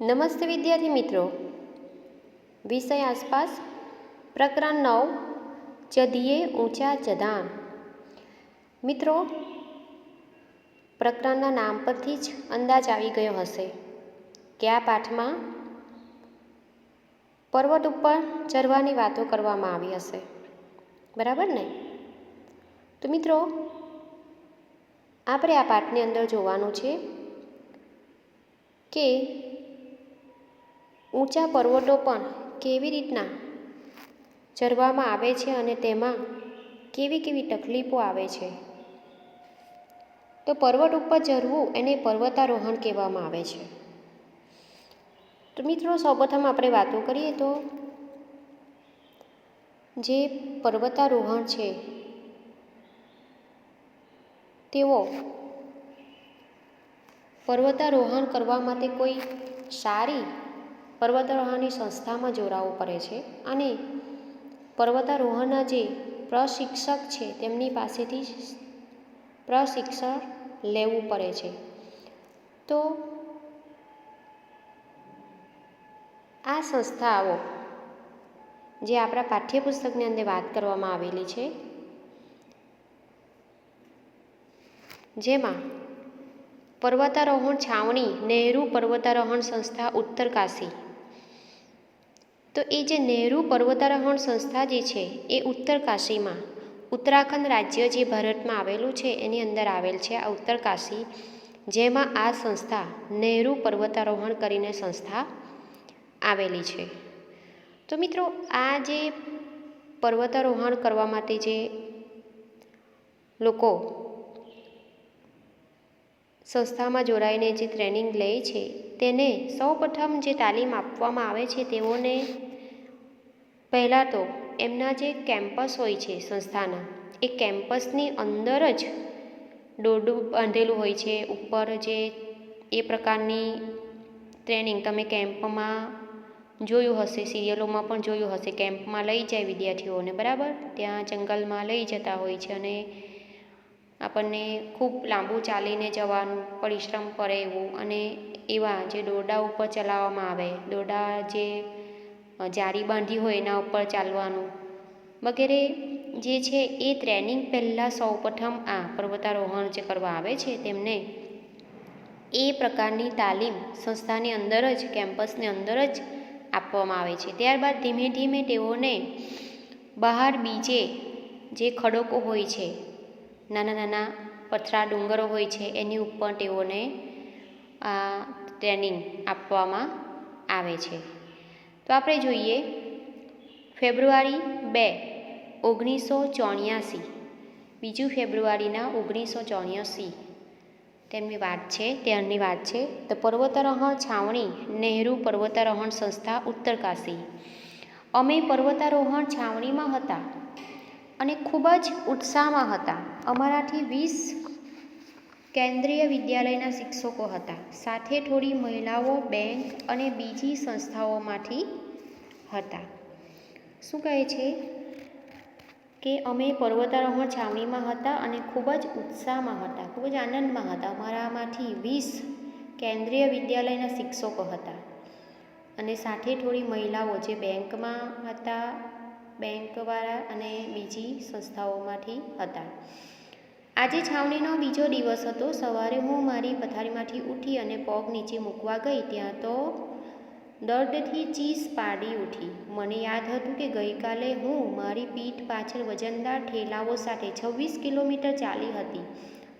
નમસ્તે વિદ્યાર્થી મિત્રો. વિષય આસપાસ પ્રકરણ નવ ચદીએ ઊંચા ચદાન મિત્રો, પ્રકરણના નામ પરથી જ અંદાજ આવી ગયો હશે કે આ પાઠમાં પર્વત ઉપર ચડવાની વાતો કરવામાં આવી હશે. બરાબર ને? તો મિત્રો, આપણે આ પાઠની અંદર જોવાનું છે કે ઊંચા પર્વતો પણ કેવી રીતના ચરવામાં આવે છે અને તેમાં કેવી કેવી તકલીફો આવે છે? તો પર્વત ઉપર ચરવું એને પર્વતારોહણ કહેવામાં આવે છે. તો મિત્રો, સૌપ્રથમ આપણે વાતો કરીએ તો જે પર્વતારોહણ છે, તેઓ પર્વતારોહણ કરવા માટે કોઈ સારી પર્વતારોહણની સંસ્થામાં જોડાવવું પડે છે અને પર્વતારોહણના જે પ્રશિક્ષક છે તેમની પાસેથી પ્રશિક્ષણ લેવું પડે છે. તો આ સંસ્થાઓ જે આપણા પાઠ્યપુસ્તકની અંદર વાત કરવામાં આવેલી છે, જેમાં પર્વતારોહણ છાવણી, નહેરુ પર્વતારોહણ સંસ્થા, ઉત્તરકાશી તો એ જે નહેરુ પર્વતારોહણ સંસ્થા જે છે, એ ઉત્તરકાશીમાં, ઉત્તરાખંડ રાજ્ય જે ભારતમાં આવેલું છે, એની અંદર આવેલ છે આ ઉત્તરકાશી, જેમાં આ સંસ્થા, નહેરુ પર્વતારોહણ કરીને સંસ્થા આવેલી છે. તો મિત્રો, આ જે પર્વતારોહણ કરવા માટે જે લોકો સંસ્થામાં જોડાઈને જે ટ્રેનિંગ લે છે તેને સૌપ્રથમ જે તાલીમ આપવામાં આવે છે તેઓને પહેલાં તો એમના જે કેમ્પસ હોય છે સંસ્થાના, એ કેમ્પસની અંદર જ દોરડું બાંધેલું હોય છે, ઉપર જે એ પ્રકારની ટ્રેનિંગ તમે કેમ્પમાં જોયું હશે, સિરિયલોમાં પણ જોયું હશે, કેમ્પમાં લઈ જાય વિદ્યાર્થીઓને, બરાબર? ત્યાં જંગલમાં લઈ જતા હોય છે અને આપણને ખૂબ લાંબુ ચાલીને જવાનું, પરિશ્રમ પડે એવું. અને એવા જે દોરડા ઉપર ચલાવવામાં આવે, દોરડા જે જારી બાંધી હોય એના ઉપર ચાલવાનું. વગેરે જે છે એ ટ્રેનિંગ પહેલાં સૌપ્રથમ આ પર્વતારોહણ જે કરવા આવે છે તેમને, એ પ્રકારની તાલીમ સંસ્થાની અંદર જ, કેમ્પસની અંદર જ આપવામાં આવે છે. ત્યારબાદ ધીમે ધીમે તેઓને બહાર બીજે જે ખડકો હોય છે નાના નાના પથરા ડુંગરો હોય છે, એની ઉપર તેઓને આ ટ્રેનિંગ આપવામાં આવે છે. તો આપણે જોઈએ, ફેબ્રુઆરી બે, ઓગણીસો ચોર્યાસી. બીજું ફેબ્રુઆરીના ઓગણીસો ચોર્યાસી. તેમની વાત છે, ત્યારની વાત છે તો પર્વતારોહણ છાવણી, નહેરુ પર્વતારોહણ સંસ્થા, ઉત્તરકાશી. અમે પર્વતારોહણ છાવણીમાં હતા. અને ખૂબ જ ઉત્સાહમાં હતા. અમારાથી વીસ કેન્દ્રીય વિદ્યાલયના શિક્ષકો હતા. સાથે થોડી મહિલાઓ, બેંક અને બીજી સંસ્થાઓમાંથી હતા. શું કહે છે કે અમે પર્વતારોહણ છાવણીમાં હતા અને ખૂબ જ ઉત્સાહમાં હતા, ખૂબ જ આનંદમાં હતા. અમારામાંથી વીસ કેન્દ્રીય વિદ્યાલયના શિક્ષકો હતા. અને સાથે થોડી મહિલાઓ જે બેંકમાં હતા બેંકવાળા અને બીજી સંસ્થાઓમાંથી હતા. આજે છાવણીનો બીજો દિવસ હતો. સવારે હું મારી પથારીમાંથી ઉઠી અને પગ નીચે મૂકવા ગઈ. ત્યાં તો દર્દથી ચીસ પાડી ઉઠી. મને યાદ હતું કે ગઈકાલે હું મારી પીઠ પાછળ વજનદાર ઠેલાઓ સાથે છવ્વીસ કિલોમીટર ચાલી હતી.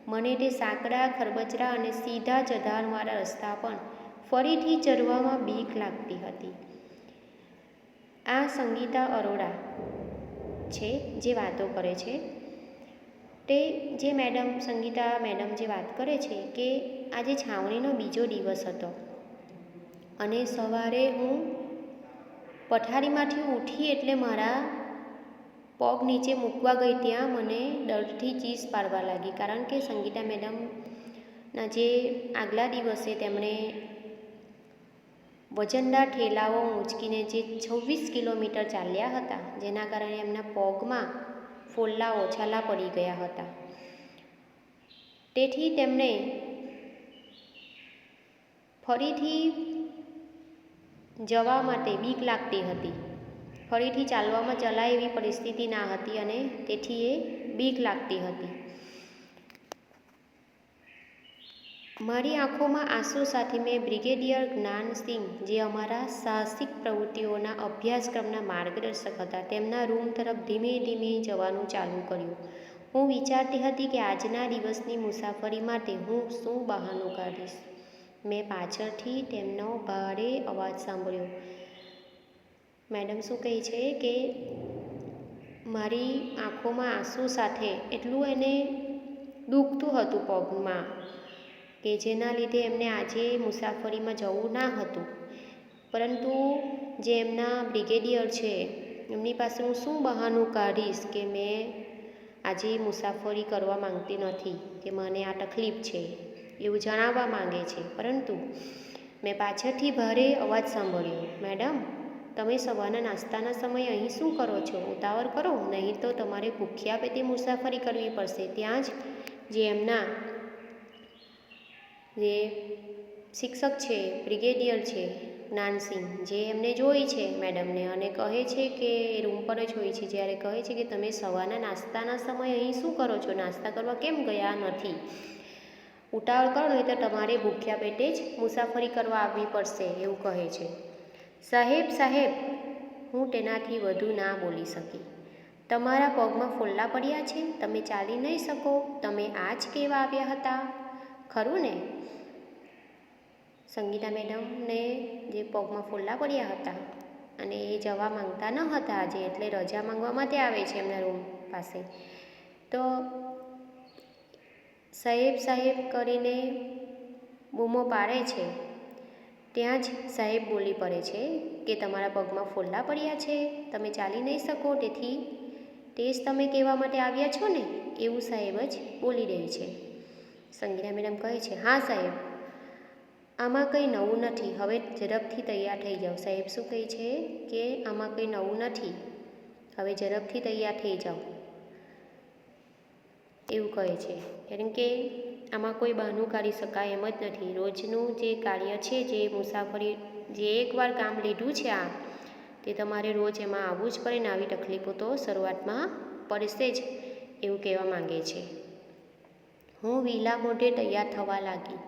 મને તે સાંકડા ખરબચરા અને સીધા ચઢાણવાળા રસ્તા પણ ફરીથી ચરવામાં બીક લાગતી હતી. આ સંગીતા અરોડા છે જે વાતો કરે છે. તે જે મેડમ, સંગીતા મેડમ જે વાત કરે છે કે આજે છાવણીનો બીજો દિવસ હતો અને સવારે હું પથારીમાંથી ઉઠી એટલે મારા પગ નીચે મૂકવા ગઈ ત્યાં મને ડરથી ચીસ પાડવા લાગી. કારણ કે સંગીતા મેડમના જે આગલા દિવસે તેમણે વજનદાર ઠેલાઓ ઊંચકીને જે છવ્વીસ કિલોમીટર ચાલ્યા હતા, જેના કારણે એમના પગમાં ફોલ્લા ઓછાલા પડી ગયા હતા. તેથી તેમણે ફરીથી જવા માટે બીક લાગતી હતી. ફરીથી ચાલવામાં ચલાય એવી પરિસ્થિતિ ના હતી અને તેથી એ બીક લાગતી હતી. મારી આંખોમાં આંસુ સાથે મેં બ્રિગેડિયર જ્ઞાનસિંહ જે અમારા સાહસિક પ્રવૃત્તિઓના અભ્યાસક્રમના માર્ગદર્શક હતા, તેમના રૂમ તરફ ધીમે ધીમે જવાનું ચાલુ કર્યું. હું વિચારતી હતી કે આજના દિવસની મુસાફરી માટે હું શું બહાનું કાઢીશ. મેં પાછળથી તેમનો ભારે અવાજ સાંભળ્યો. મેડમ, શું કહે છે કે મારી આંખોમાં આંસુ સાથે એટલું એને દુખતું હતું પગમાં? કે જેના લીધે એમને આજે મુસાફરીમાં જવું ના હતું. પરંતુ જે એમના બ્રિગેડિયર છે, એમની પાસે હું શું બહાનું કાઢીશ કે મેં આજે મુસાફરી કરવા માંગતી નથી, કે મને આ તકલીફ છે, એવું જણાવવા માંગે છે. પરંતુ મેં પાછળથી ભારે અવાજ સાંભળ્યો, મેડમ, તમે સવારના નાસ્તાના સમયે અહીં શું કરો છો? ઉતાવળ કરો, નહીં તો તમારે ભૂખ્યા પેટે મુસાફરી કરવી પડશે. ત્યાં જ જે એમના જે શિક્ષક છે, બ્રિગેડિયર છે, જ્ઞાનસિંહ, જે એમને જોઈ છે મેડમને અને કહે છે કે એ રૂમ પર જ હોય છે. જ્યારે કહે છે કે તમે સવારના નાસ્તાના સમયે અહીં શું કરો છો? નાસ્તા કરવા કેમ ગયા નથી? ઉતાવળ કરો, નહીં તો તમારે ભૂખ્યા પેટે જ મુસાફરી કરવા આવવી પડશે, એવું કહે છે. સાહેબ સાહેબ, હું તેનાથી વધુ ના બોલી શકી. તમારા પગમાં ફોલ્લા પડ્યા છે? તમે ચાલી નહીં શકો? તમે આ જ કેવા આવ્યા હતા? ખરું ને? સંગીતા મેડમને જે પગમાં ફોલ્લા પડ્યા હતા અને એ જવા માંગતા ન હતા આજે એટલે રજા માંગવા માટે આવે છે એમના રૂમ પાસે. તો સાહેબ સાહેબ કરીને બૂમો પાડે છે. ત્યાં જ સાહેબ બોલી પડે છે કે તમારા પગમાં ફોલ્લા પડ્યા છે, તમે ચાલી નહીં શકો, તેથી તે જ તમે કહેવા માટે આવ્યા છો ને? એવું સાહેબ જ બોલી રહી છે. સંગીતા મેડમ કહે છે, હા સાહેબ આમાં કંઈ નવું નથી. હવે ઝડપથી તૈયાર થઈ જાઓ. સાહેબ શું કહે છે કે આમાં કંઈ નવું નથી? હવે ઝડપથી તૈયાર થઈ જાઓ. એવું કહે છે. કારણ કે આમાં કોઈ બહાનું કાઢી શકાય એમ જ નથી. રોજનું જે કાર્ય છે, જે મુસાફરી, જે એકવાર કામ લીધું છે આ, તે તમારે રોજ એમાં આવવું જ પડે ને આવી તકલીફો તો શરૂઆતમાં પડશે જ એવું કહેવા માંગે છે. હું વિલા મોઢે તૈયાર થવા લાગી.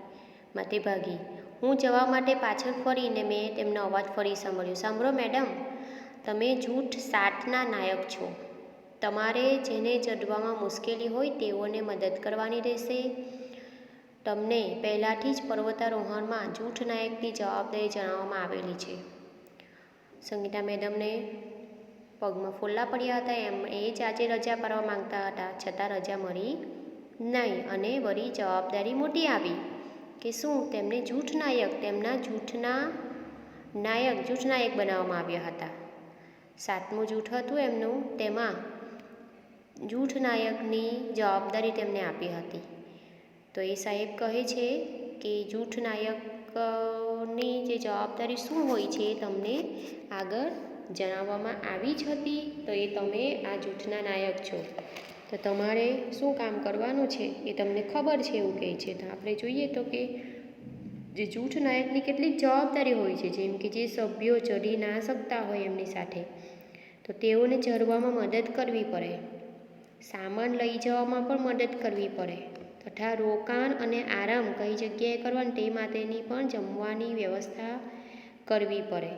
માથે ભાગી હું જવા માટે પાછળ ફરીને મેં તેમનો અવાજ ફરી સાંભળ્યો. સાંભળો મેડમ, તમે જૂઠ સાતના નાયક છો. તમારે જેને ચડવામાં મુશ્કેલી હોય તેઓને મદદ કરવાની રહેશે. તમને પહેલાંથી જ પર્વતારોહણમાં જૂઠ નાયકની જવાબદારી જણાવવામાં આવેલી છે. સંગીતા મેડમને પગમાં ફોલ્લા પડ્યા હતા. એમ એ જ આજે રજા પાડવા માંગતા હતા. છતાં રજા મળી નહીં અને વળી જવાબદારી મોટી આવી. કે શું તેમને જૂઠ નાયક, તેમના જૂઠના નાયક, જૂઠ નાયક બનાવવામાં આવ્યા હતા. સાતમું જૂઠ હતું એમનું, તેમાં જૂઠ નાયકની જવાબદારી તેમને આપી હતી. તો એ સાહેબ કહે છે કે જૂઠ નાયકની જે જવાબદારી શું હોય છે એ તમને આગળ જણાવવામાં આવી જ હતી, તો એ તમે આ જૂઠના નાયક છો. તો તમારે શું કામ કરવાનું છે એ તમને ખબર છે એવું કહે છે. તો આપણે જોઈએ તો કે જે જૂઠ નાયકની કેટલીક જવાબદારી હોય છે, જેમ કે જે સભ્યો ચડી ના શકતા હોય એમની સાથે, તો તેઓને ચરવામાં મદદ કરવી પડે. સામાન લઈ જવામાં પણ મદદ કરવી પડે, તથા રોકાણ અને આરામ કઈ જગ્યાએ કરવાનું તે માટેની પણ જમવાની વ્યવસ્થા કરવી પડે.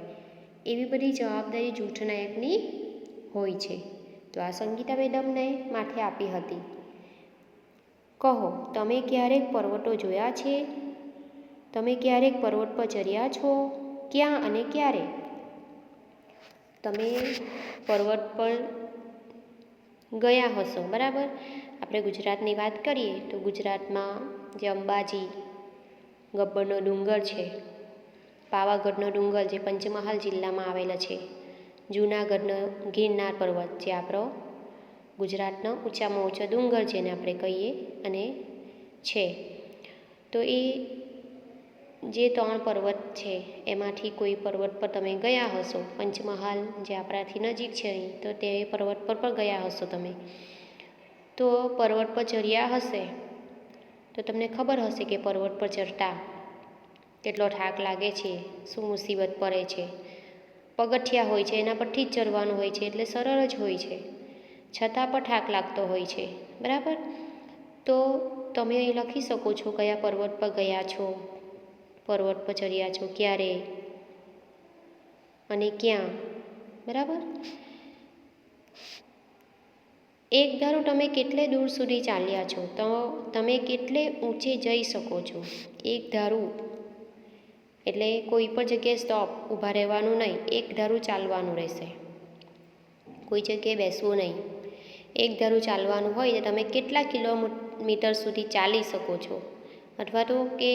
એવી બધી જવાબદારી જૂઠ નાયકની હોય છે. તો આ સંગીતા મેડમને માથે આપી હતી. કહો, તમે ક્યારેક પર્વતો જોયા છે? તમે ક્યારેક પર્વત પર ચડ્યા છો? ક્યાં અને ક્યારે? તમે પર્વત પર ગયા હશો, બરાબર? આપણે ગુજરાતની વાત કરીએ તો ગુજરાતમાં જે અંબાજી, ગબ્બરનો ડુંગર છે, પાવાગઢનો ડુંગર જે પંચમહાલ જિલ્લામાં આવેલો છે જૂનાગઢનો ગિરનાર પર્વત જે આપણો. ગુજરાતનો ઊંચામાં ઊંચો ડુંગર જેને આપણે કહીએ અને છે. તો એ જે ત્રણ પર્વત છે, એમાંથી કોઈ પર્વત પર તમે ગયા હશો, પંચમહાલ જે આપણાથી નજીક છે અહીં, તો તે પર્વત પર પણ ગયા હશો તમે. તો પર્વત પર ચડ્યા હશે, તો તમને ખબર હશે કે પર્વત પર ચડતા કેટલો થાક લાગે છે, શું મુસીબત પડે છે. પગથિયા હોય છે, એના પરથી જ ચડવાનું હોય છે, એટલે સરળ જ હોય છે. છતાં પણ થાક લાગતો હોય છે. બરાબર? તો તમે અહીં લખી શકો છો કયા પર્વત પર ગયા છો, પર્વત પર ચડ્યા છો, ક્યારે અને ક્યાં. બરાબર? એક ધારો તમે કેટલે દૂર સુધી ચાલ્યા છો, તો તમે કેટલે ઊંચે જઈ શકો છો? એક ધારું એટલે કોઈ પણ જગ્યાએ સ્ટોપ ઊભા રહેવાનું નહીં, એક ધારું ચાલવાનું રહેશે. કોઈ જગ્યાએ બેસવું નહીં. એક ધારું ચાલવાનું હોય તો તમે કેટલા કિલોમીટર સુધી ચાલી શકો છો? અથવા તો કે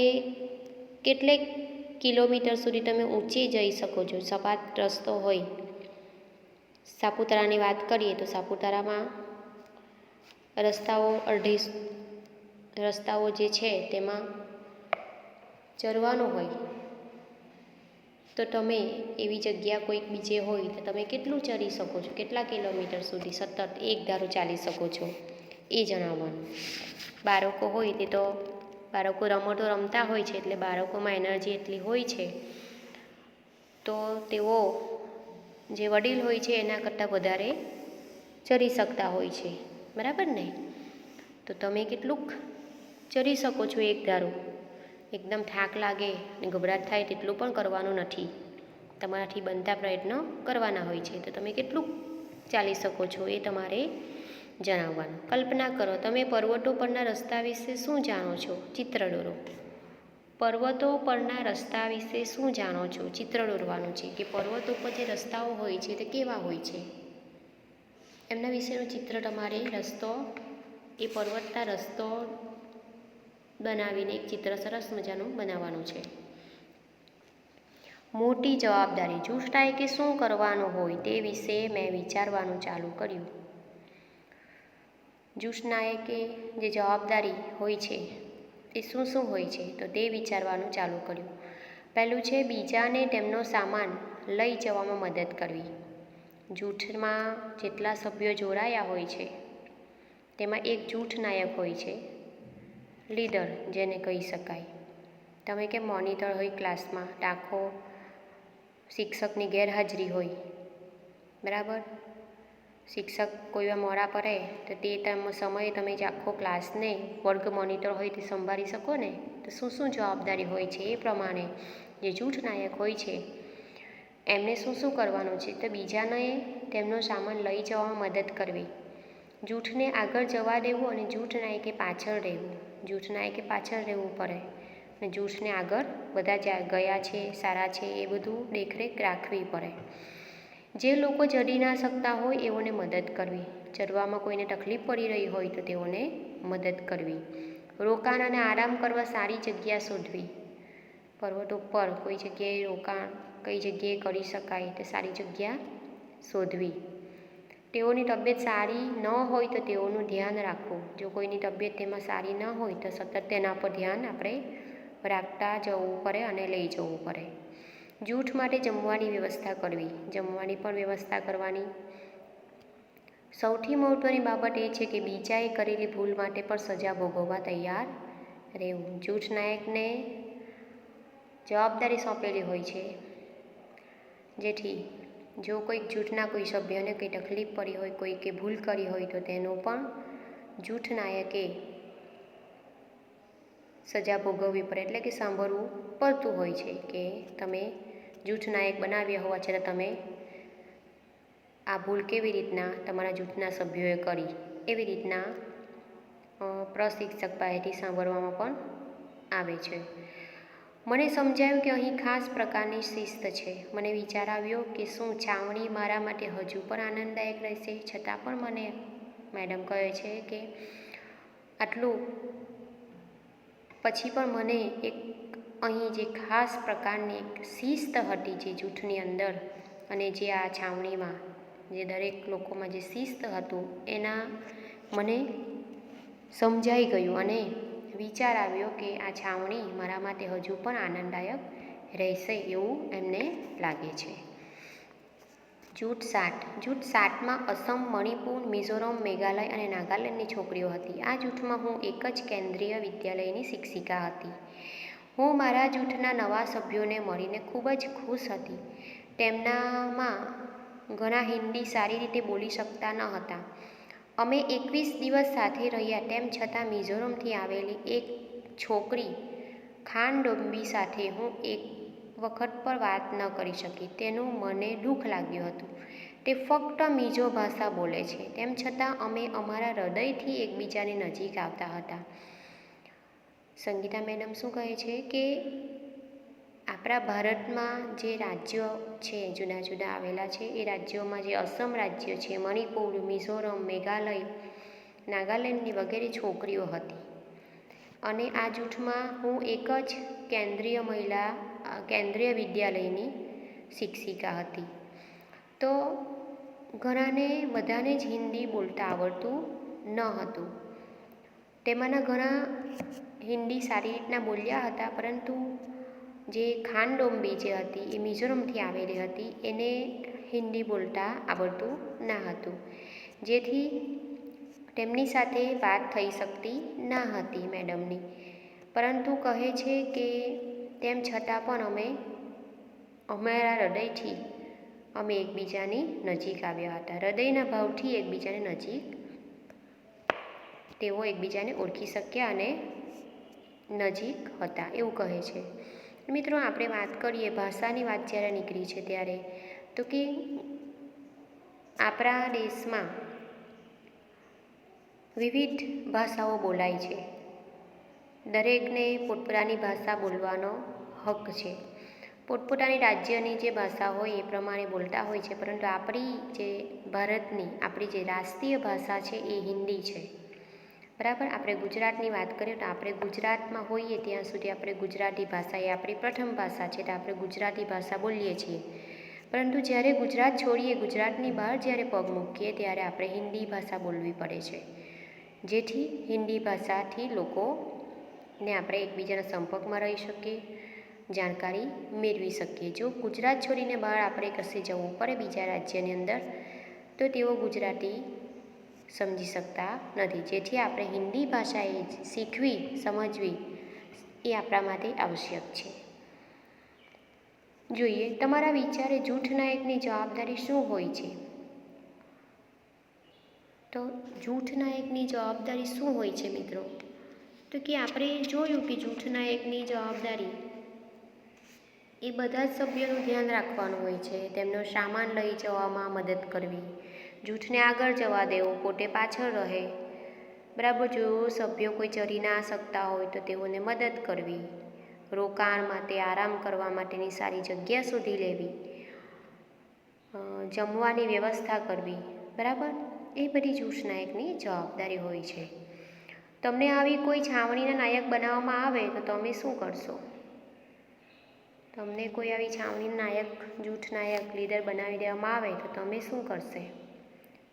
કેટલેક કિલોમીટર સુધી તમે ઊંચી જઈ શકો છો? સપાટ રસ્તો હોય. સાપુતારાની વાત કરીએ તો સાપુતારામાં રસ્તાઓ અડધી રસ્તાઓ જે છે તેમાં ચરવાનું હોય. તો તમે એવી જગ્યા કોઈક બીજે હોય તો તમે કેટલું ચરી શકો છો? કેટલા કિલોમીટર સુધી સતત એક ધારું ચાલી શકો છો? એ જણાવવાનું. બાળકો હોય તે તો, બાળકો રમતો રમતા હોય છે એટલે બાળકોમાં એનર્જી એટલી હોય છે. તો તેઓ જે વડીલ હોય છે એના કરતાં વધારે ચરી શકતા હોય છે. બરાબર ને? તો તમે કેટલુંક ચરી શકો છો એક ધારું. એકદમ થાક લાગે અને ગભરાટ થાય તેટલું પણ કરવાનું નથી. તમારાથી બનતા પ્રયત્નો કરવાના હોય છે. તો તમે કેટલું ચાલી શકો છો એ તમારે જણાવવાનું. કલ્પના કરો, તમે પર્વતો પરના રસ્તા વિશે શું જાણો છો? ચિત્ર દોરો પર્વતો પરના રસ્તા વિશે શું જાણો છો? ચિત્ર દોરવાનું છે કે પર્વતો પર જે રસ્તાઓ હોય છે તે કેવા હોય છે? એમના વિશેનું ચિત્ર તમારે રસ્તો, એ પર્વતના રસ્તો બનાવીને એક ચિત્ર સરસ મજાનું બનાવવાનું છે. મોટી જવાબદારી જૂઠાએ કે શું કરવાનું હોય તે વિશે મેં વિચારવાનું ચાલુ કર્યું. જૂઠનાએ કે જે જવાબદારી હોય છે, એ શું શું હોય છે તો તે વિચારવાનું ચાલુ કર્યું. પહેલું છે બીજાને તેમનો સામાન લઈ જવામાં મદદ કરવી. જૂઠમાં જેટલા સભ્યો જોડાયા હોય છે, તેમાં એક જૂઠ નાયક હોય છે લીડર જેને કહી શકાય. તમે કે મોનિટર હોય ક્લાસમાં? ટાંખો શિક્ષકની ગેરહાજરી હોય. બરાબર? શિક્ષક કોઈ મોડા પડે તો તે તમે સમયે તમે જે આખો ક્લાસને વર્ગ મોનિટર હોય તે સંભાળી શકો ને? તો શું શું જવાબદારી હોય છે એ પ્રમાણે જે જૂઠ નાયક હોય છે, એમને શું શું કરવાનું છે? તો બીજાને તેમનો સામાન લઈ જવામાં મદદ કરવી. જૂઠને આગળ જવા દેવું અને જૂઠ નાયકે પાછળ રહેવું. જૂઠ નાયકે પાછળ રહેવું પડે અને જૂઠને આગળ બધા જ્યાં ગયા છે, સારા છે એ બધું દેખરેખ રાખવી પડે. જે લોકો ચડી ના શકતા હોય એઓને મદદ કરવી. ચડવામાં કોઈને તકલીફ પડી રહી હોય તો તેઓને મદદ કરવી. રોકાણ અને આરામ કરવા સારી જગ્યા શોધવી. પર્વત ઉપર કોઈ જગ્યાએ રોકાણ, કઈ જગ્યાએ કરી શકાય તે સારી જગ્યા શોધવી. તેઓની તબિયત સારી ન હોય તો તેઓનું ધ્યાન રાખવું. જો કોઈની તબિયત તેમાં સારી ન હોય તો સતત તેના પર ધ્યાન આપણે રાખતા જવું પડે અને લઈ જવું પડે. જૂઠ માટે જમવાની વ્યવસ્થા કરવી. જમવાની પણ વ્યવસ્થા કરવાની. સૌથી મહત્ત્વની બાબત એ છે કે બીજાએ કરેલી ભૂલ માટે પણ સજા ભોગવવા તૈયાર રહેવું. જૂઠ નાયકને જવાબદારી સોંપેલી હોય છે. જેથી જો કોઈક જૂઠના કોઈ સભ્યને કંઈ તકલીફ પડી હોય, કોઈ કે ભૂલ કરી હોય, તો તેનું પણ જૂઠ નાયકે સજા ભોગવવી પડે. એટલે કે સાંભળવું પડતું હોય છે કે તમે જૂઠ નાયક બનાવ્યા હોવા છતાં તમે આ ભૂલ કેવી રીતના તમારા જૂથના સભ્યોએ કરી? એવી રીતના પ્રશિક્ષક પાસેથી સાંભળવામાં પણ આવે છે. મને સમજાયું કે અહીં ખાસ પ્રકારની શિસ્ત છે. મને વિચાર આવ્યો કે શું છાવણી મારા માટે હજુ પણ આનંદદાયક રહેશે, છતાં પણ મને મેડમ કહે છે કે આટલું પછી પણ મને એક અહીં જે ખાસ પ્રકારની એક શિસ્ત હતી જે જૂથની અંદર અને જે આ છાવણીમાં જે દરેક લોકોમાં જે શિસ્ત હતું, એના મને સમજાઈ ગયું અને વિચાર આવ્યો કે આ છાવણી મારા માટે હજુ પણ આનંદદાયક રહેશે એવું એમને લાગે છે. જૂથ સાઠ જૂથ સાઠમાં અસમ, મણિપુર, મિઝોરમ, મેઘાલય અને નાગાલેન્ડની છોકરીઓ હતી. આ જૂથમાં હું એક જ કેન્દ્રીય વિદ્યાલયની શિક્ષિકા હતી. હું મારા જૂથના નવા સભ્યોને મળીને ખૂબ જ ખુશ હતી. તેમનામાં ઘણા હિન્દી સારી રીતે બોલી શકતા ન હતા. અમે એકવીસ દિવસ સાથે રહ્યા તેમ છતાં મિઝોરમથી આવેલી એક છોકરી ખાનડોંબી સાથે હું એક વખત પર વાત ન કરી શકી. તેનું મને દુઃખ લાગ્યું હતું. તે ફક્ત મિઝો ભાષા બોલે છે. તેમ છતાં અમે અમારા હૃદયથી એકબીજાની નજીક આવતા હતા. સંગીતા મેડમ શું કહે છે કે આપણા ભારતમાં જે રાજ્યો છે, જુદા જુદા આવેલા છે, એ રાજ્યોમાં જે અસમ રાજ્ય છે, મણિપુર, મિઝોરમ, મેઘાલય, નાગાલેન્ડની વગેરે છોકરીઓ હતી. અને આ જૂથમાં હું એક જ કેન્દ્રીય મહિલા કેન્દ્રીય વિદ્યાલયની શિક્ષિકા હતી. તો ઘણાને, બધાને જ હિન્દી બોલતા આવડતું ન હતું. તેમાંના ઘણા હિન્દી સારી રીતના બોલ્યા હતા, પરંતુ જે ખાનડોંબી જે હતી એ મિઝોરમથી આવેલી હતી, એને હિન્દી બોલતા આવડતું ના હતું. જેથી તેમની સાથે વાત થઈ શકતી ના હતી મેડમની. પરંતુ કહે છે કે તેમ છતાં પણ અમે, અમારા હૃદયથી અમે એકબીજાની નજીક આવ્યા હતા. હૃદયના ભાવથી એકબીજાની નજીક, તેઓ એકબીજાને ઓળખી શક્યા અને નજીક હતા એવું કહે છે. મિત્રો, આપણે વાત કરીએ ભાષાની વાત જ્યારે નીકળી છે ત્યારે, તો કે આપણા દેશમાં વિવિધ ભાષાઓ બોલાય છે. દરેકને પોતપોતાની ભાષા બોલવાનો હક છે. પોતપોતાની રાજ્યની જે ભાષા હોય એ પ્રમાણે બોલતા હોય છે, પરંતુ આપણી જે ભારતની, આપણી જે રાષ્ટ્રીય ભાષા છે એ હિન્દી છે. બરાબર? આપણે ગુજરાતની વાત કરીએ તો આપણે ગુજરાતમાં હોઈએ ત્યાં સુધી આપણે ગુજરાતી ભાષા એ આપણી પ્રથમ ભાષા છે તો આપણે ગુજરાતી ભાષા બોલીએ છીએ. પરંતુ જ્યારે ગુજરાત છોડીએ, ગુજરાતની બહાર જ્યારે પગ મૂકીએ ત્યારે આપણે હિન્દી ભાષા બોલવી પડે છે. જેથી હિન્દી ભાષાથી લોકોને આપણે એકબીજાના સંપર્કમાં રહી શકીએ, જાણકારી મેળવી શકીએ. જો ગુજરાત છોડીને બહાર આપણે કશે જવું પડે બીજા રાજ્યની અંદર, તો તેઓ ગુજરાતી સમજી શકતા નથી. જેથી આપણે હિન્દી ભાષા એ શીખવી, સમજવી એ આપણા માટે આવશ્યક છે. જોઈએ, તમારા વિચારે જૂઠ નાયકની જવાબદારી શું હોય છે? તો જૂઠ નાયકની જવાબદારી શું હોય છે મિત્રો? તો કે આપણે જોયું કે જૂઠ નાયકની જવાબદારી એ બધા જ સભ્યોનું ધ્યાન રાખવાનું હોય છે. તેમનો સામાન લઈ જવામાં મદદ કરવી જૂઠને આગળ જવા દેવું, પોતે પાછળ રહે. બરાબર, જો સભ્યો કોઈ ચરી ના શકતા હોય તો તેઓને મદદ કરવી. રોકાણ માટે આરામ કરવા માટેની સારી જગ્યા શોધી લેવી. જમવાની વ્યવસ્થા કરવી. બરાબર? એ બધી જૂઠ નાયકની જવાબદારી હોય છે. તમને આવી કોઈ છાવણીના નાયક બનાવવામાં આવે તો તમે શું કરશો? તમને કોઈ આવી છાવણી નાયક જૂઠ નાયક, લીડર બનાવી દેવામાં આવે તો તમે શું કરશે?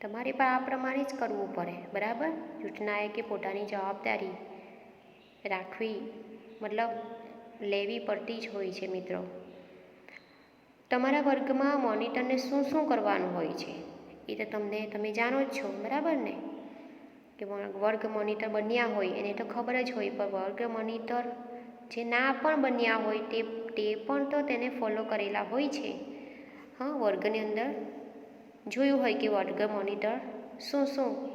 તમારે પણ આ પ્રમાણે જ કરવું પડે, બરાબર? સૂચનાએ કે પોતાની જવાબદારી રાખવી, મતલબ લેવી પડતી જ હોય છે મિત્રો. તમારા વર્ગમાં મોનિટરને શું શું કરવાનું હોય છે? એ તો તમને, તમે જાણો જ છો, બરાબર ને? કે વર્ગ મોનિટર બન્યા હોય, એને તો ખબર જ હોય, પણ વર્ગ મોનિટર જે ના પણ બન્યા હોય, તે તે પણ તો તેને ફોલો કરેલા હોય છે. હા, વર્ગની અંદર જોયું હોય કે વર્ગ મોનિટર શું શું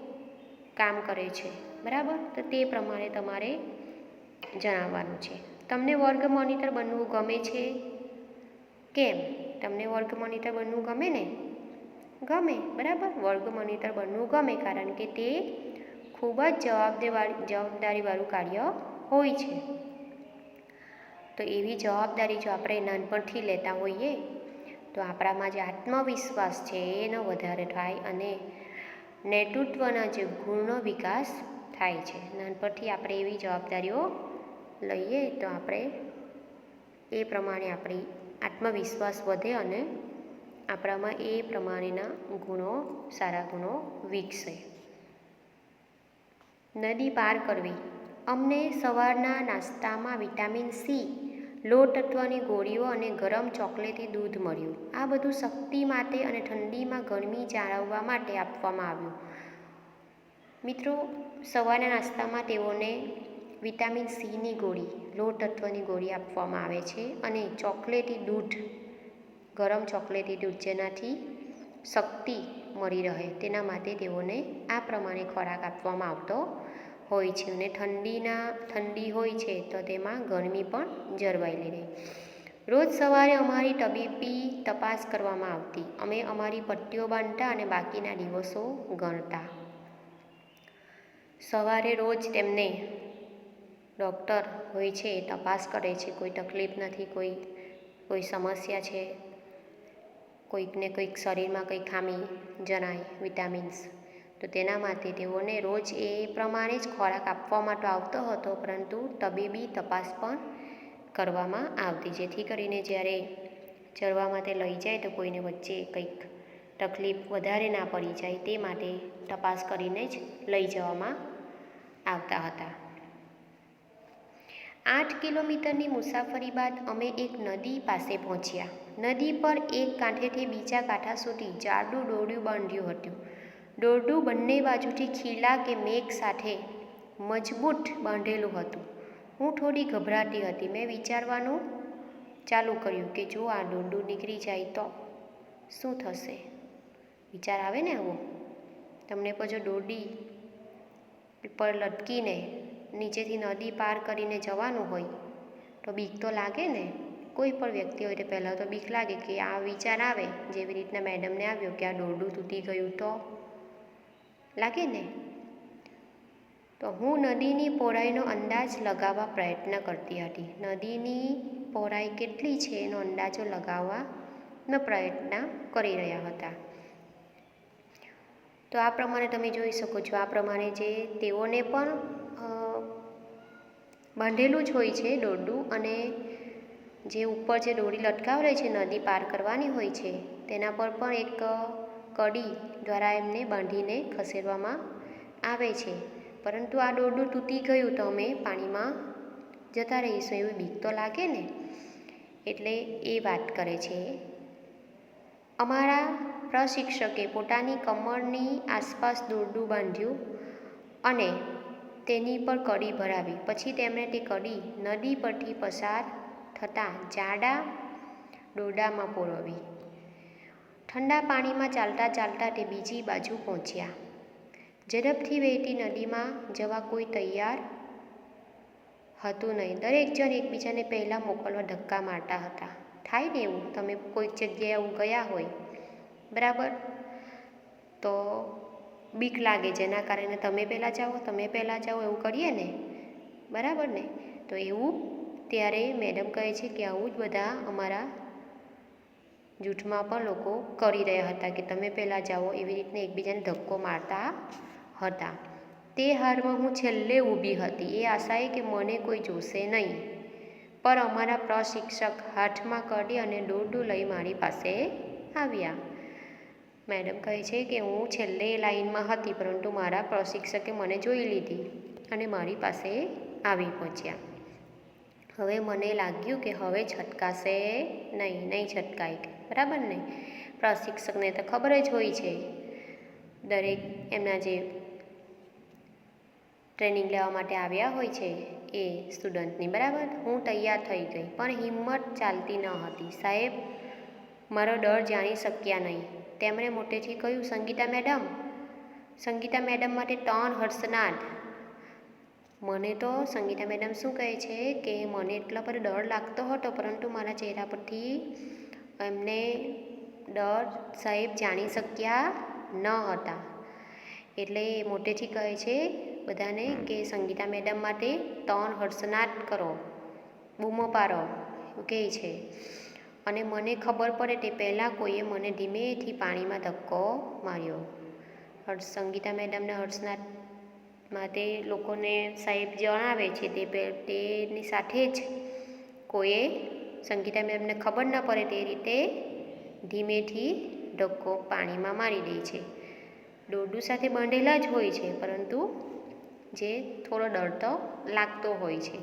કામ કરે છે, બરાબર? તો તે પ્રમાણે તમારે જણાવવાનું છે. તમને વર્ગ મોનિટર બનવું ગમે છે? કેમ? તમને વર્ગ મોનિટર બનવું ગમે ને? ગમે, બરાબર? વર્ગ મોનિટર બનવું ગમે કારણ કે તે ખૂબ જ જવાબદેવાળી, જવાબદારીવાળું કાર્ય હોય છે. તો એવી જવાબદારી જો આપણે નાનપણથી લેતા હોઈએ તો આપણામાં જે આત્મવિશ્વાસ છે એનો વધારે થાય અને નેતૃત્વના જે ગુણનો વિકાસ થાય છે. નાનપણથી આપણે એવી જવાબદારીઓ લઈએ તો આપણે એ પ્રમાણે આપણી આત્મવિશ્વાસ વધે અને આપણામાં એ પ્રમાણેના ગુણો, સારા ગુણો વિકસે. નદી પાર કરવી. અમને સવારના નાસ્તામાં વિટામિન સી લો તત્વની ગોળીઓ અને ગરમ ચોકલેટી દૂધ મળ્યું. આ બધું શક્તિ માટે અને ઠંડીમાં ગરમી જાળવવા માટે આપવામાં આવ્યું. મિત્રો, સવારના નાસ્તામાં તેઓને વિટામિન સીની ગોળી લો તત્વની ગોળી આપવામાં આવે છે અને ચોકલેટી દૂધ, ગરમ ચોકલેટી દૂધ જેનાથી શક્તિ મળી રહે તેના માટે તેઓને આ પ્રમાણે ખોરાક આપવામાં આવતો હોય છે અને ઠંડીના, ઠંડી હોય છે તો તેમાં ગરમી પણ જળવાયેલી રહે. રોજ સવારે અમારી તબીબી તપાસ કરવામાં આવતી. અમે અમારી પટ્ટીઓ બાંધતા અને બાકીના દિવસો ગણતા. સવારે રોજ તેમને ડૉક્ટર હોય છે, તપાસ કરે છે, કોઈ તકલીફ નથી, કોઈ કોઈ સમસ્યા છે, કોઈકને કંઈક શરીરમાં કંઈક ખામી જણાય, વિટામિન્સ તો તેના માટે તેઓને રોજ એ પ્રમાણે જ ખોરાક આપવા માટે આવતો હતો, પરંતુ તબીબી તપાસ પણ કરવામાં આવતી. જેથી કરીને જ્યારે ચરવા માટે લઈ જાય તો કોઈને વચ્ચે કંઈક તકલીફ વધારે ના પડી જાય તે માટે તપાસ કરીને જ લઈ જવામાં આવતા હતા. આઠ કિલોમીટરની મુસાફરી બાદ અમે એક નદી પાસે પહોંચ્યા. નદી પર એક કાંઠેથી બીજા કાંઠા સુધી જાડું દોરડું બાંધ્યું હતું. દોરડું બંને બાજુથી ખીલા કે મેઘ સાથે મજબૂત બાંધેલું હતું. હું થોડી ગભરાતી હતી. મેં વિચારવાનું ચાલુ કર્યું કે જો આ દોરડું નીકળી જાય તો શું થશે? વિચાર આવે ને આવો? તમને પણ દોરડી પર લટકીને નીચેથી નદી પાર કરીને જવાનું હોય તો બીક તો લાગે ને? કોઈ પણ વ્યક્તિ હોય તો પહેલાં તો બીક લાગે કે આ વિચાર આવે. જેવી રીતના મેડમને આવ્યો કે આ દોરડું તૂટી ગયું તો લાગે ને? તો હું નદીની પહોળાઈનો અંદાજ લગાવવા પ્રયત્ન કરતી હતી. નદીની પહોળાઈ કેટલી છે એનો અંદાજો લગાવવાનો પ્રયત્ન કરી રહ્યા હતા. તો આ પ્રમાણે તમે જોઈ શકો છો, આ પ્રમાણે જે તેઓને પણ બાંધેલું જ હોય છે દોરડું અને જે ઉપર જે દોરી લટકાવેલી છે, નદી પાર કરવાની હોય છે, તેના પર પણ એક કડી દ્વારા એમને બાંધીને ખસેડવામાં આવે છે. પરંતુ આ દોરડું તૂટી ગયું તો અમે પાણીમાં જતા રહીશું એવી બીક તો લાગે ને? એટલે એ વાત કરે છે. અમારા પ્રશિક્ષકે પોતાની કમરની આસપાસ દોરડું બાંધ્યું અને તેની પર કડી ભરાવી. પછી તેમણે તે કડી નદી પરથી પસાર થતાં જાડા દોરડામાં પોરવી. ઠંડા પાણીમાં ચાલતા ચાલતા તે બીજી બાજુ પહોંચ્યા. ઝડપથી વહેતી નદીમાં જવા કોઈ તૈયાર હતું નહીં. દરેક જણ એકબીજાને પહેલાં મોકલવા ધક્કા મારતા હતા. થાય ને એવું? તમે કોઈક જગ્યાએ એવું ગયા હોય? બરાબર. તો બીક લાગે જેના કારણે તમે પહેલાં જાઓ, તમે પહેલાં જાઓ, એવું કરીએ ને? બરાબર ને. તો એવું? ત્યારે મેડમ કહે છે કે આવું જ બધા અમારા જૂથમાં પણ લોકો કરી રહ્યા હતા કે તમે પહેલાં જાઓ એવી રીતને એકબીજાને ધક્કો મારતા હતા. તે હારમાં હું છેલ્લે ઊભી હતી. એ આશાએ કે મને કોઈ જોશે નહીં. પર અમારા પ્રશિક્ષક હાથમાં કડી અને દોરડું લઈ મારી પાસે આવ્યા. મેડમ કહે છે કે હું છેલ્લે લાઈનમાં હતી, પરંતુ મારા પ્રશિક્ષકે મને જોઈ લીધી અને મારી પાસે આવી પહોંચ્યા. હવે મને લાગ્યું કે હવે છટકાશે નહીં નહીં છટકાય. બરાબર ને? પ્રશિક્ષકને તો ખબર જ હોય છે. દરેક એમના જે ટ્રેનિંગ લેવા માટે આવ્યા હોય છે એ સ્ટુડન્ટની, બરાબર? હું તૈયાર થઈ ગઈ, પણ હિંમત ચાલતી ન હતી. સાહેબ, મારો ડર જાણી શક્યા નહીં. તેમણે મોટેથી કહ્યું, સંગીતા મેડમ સંગીતા મેડમ માટે ત્રણ હર્ષનાદ. મને તો સંગીતા મેડમ શું કહે છે કે, મને એટલો બધો ડર લાગતો હતો, પરંતુ મારા ચહેરા પરથી એમને ડર સાહેબ જાણી શક્યા ન હતા. એટલે મોટેથી કહે છે બધાને કે સંગીતા મેડમ માટે ત્રણ હર્ષનાદ કરો. બૂમો પાડો. એવું કહે છે. અને મને ખબર પડે તે પહેલાં કોઈએ મને ધીમેથી પાણીમાં ધક્કો માર્યો. હર્ષ સંગીતા મેડમને હર્ષનાદ માટે લોકોને સાહેબ જણાવે છે તે તેની સાથે જ કોઈએ સંગીતા મેડમને ખબર ન પડે તે રીતે ધીમેથી ડક્કો પાણીમાં મારી દે છે. દોરડું સાથે બાંધેલા જ હોય છે, પરંતુ જે થોડો ડર તો લાગતો હોય છે.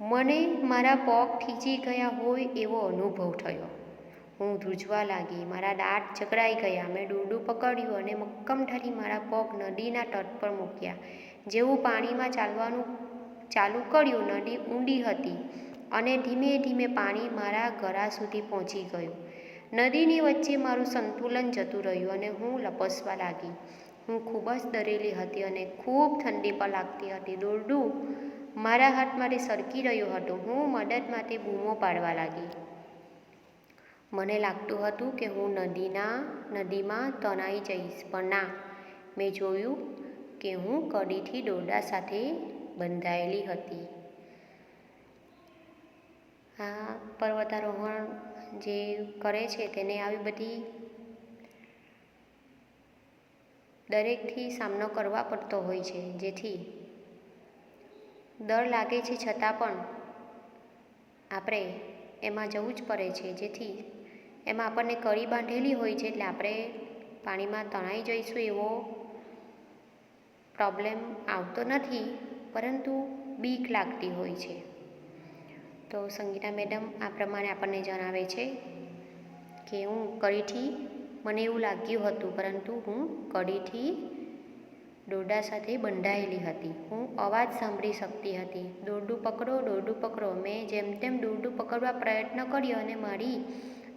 મને મારા પગ થીજી ગયા હોય એવો અનુભવ થયો. હું ધ્રુજવા લાગી, મારા દાંત જકડાઈ ગયા. મેં દોરડું પકડ્યું અને મક્કમ ઠરી મારા પગ નદીના તટ પર મૂક્યા. જેવું પાણીમાં ચાલવાનું ચાલુ કર્યું, નદી ઊંડી હતી. અને ધીમે ધીમે પાણી મારા ગળા સુધી પહોંચી ગયું. નદીની વચ્ચે મારું સંતુલન જતું રહ્યું અને હું લપસવા લાગી. હું ખૂબ જ ડરેલી હતી અને ખૂબ ઠંડી પણ લાગતી હતી. દોરડું મારા હાથમાંથી સરકી રહ્યું હતું. હું મદદ માટે બૂમો પાડવા લાગી. મને લાગતું હતું કે હું નદીના, નદીમાં તણાઈ જઈશ, પણ ના. મેં જોયું કે હું કડીથી દોરડા સાથે બંધાયેલી હતી. પર્વતારોહણ જે કરે છે તેને આવી બધી દરેકથી સામનો કરવા પડતો હોય છે. જેથી ડર લાગે છે છતાં પણ આપણે એમાં જવું જ પડે છે. જેથી એમાં આપણને કડી બાંધેલી હોય છે એટલે આપણે પાણીમાં તણાઈ જઈશું એવો પ્રોબ્લેમ આવતો નથી. પરંતુ બીક લાગતી હોય છે. તો સંગીતા મેડમ આ પ્રમાણે આપણને જણાવે છે કે હું કડીથી મને એવું લાગ્યું હતું, પરંતુ હું કડીથી દોરડા સાથે બંધાયેલી હતી. હું અવાજ સાંભળી શકતી હતી. દોરડું પકડો દોરડું પકડો. મેં જેમ તેમ દોરડું પકડવા પ્રયત્ન કર્યો અને મારી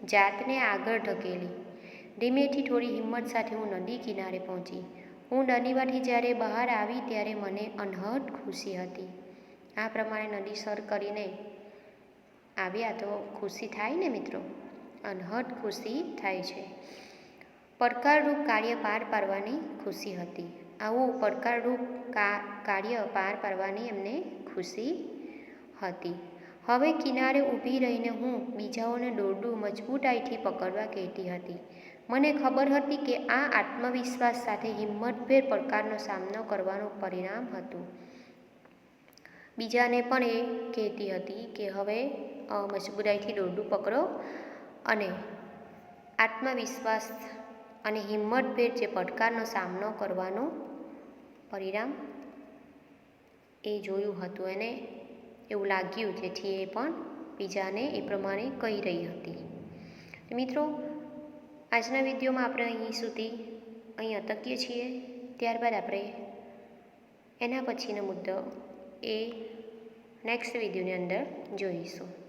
જાતને આગળ ધકેલી. ધીમેથી થોડી હિંમત સાથે હું નદી કિનારે પહોંચી. હું નદીમાંથી જ્યારે બહાર આવી ત્યારે મને અનહદ ખુશી હતી. આ પ્રમાણે નદી સર કરીને આવ્યા તો ખુશી થાય ને મિત્રો? અનહદ ખુશી થાય છે. પડકારરૂપ કાર્ય પાર પાડવાની ખુશી હતી. આવું પડકારરૂપ કાર્ય પાર પાડવાની એમને ખુશી હતી. હવે કિનારે ઊભી રહીને હું બીજાઓને દોરડું મજબૂતાઈથી પકડવા કહેતી હતી. મને ખબર હતી કે આ આત્મવિશ્વાસ સાથે હિંમતભેર પડકારનો સામનો કરવાનું પરિણામ હતું. બીજાને પણ એ કહેતી હતી કે હવે મજબૂતાઈથી દોરડું પકડો અને આત્મવિશ્વાસ અને હિંમતભેર જે પડકારનો સામનો કરવાનો પરિણામ એ જોયું હતું એને, એવું લાગ્યું જેથી એ પણ બીજાને એ પ્રમાણે કહી રહી હતી. મિત્રો, આજના વિડીયોમાં આપણે અહીં સુધી અહીં અટકીએ છીએ. ત્યારબાદ આપણે એના પછીનો મુદ્દો એ નેક્સ્ટ વિડીયોની અંદર જોઈશું.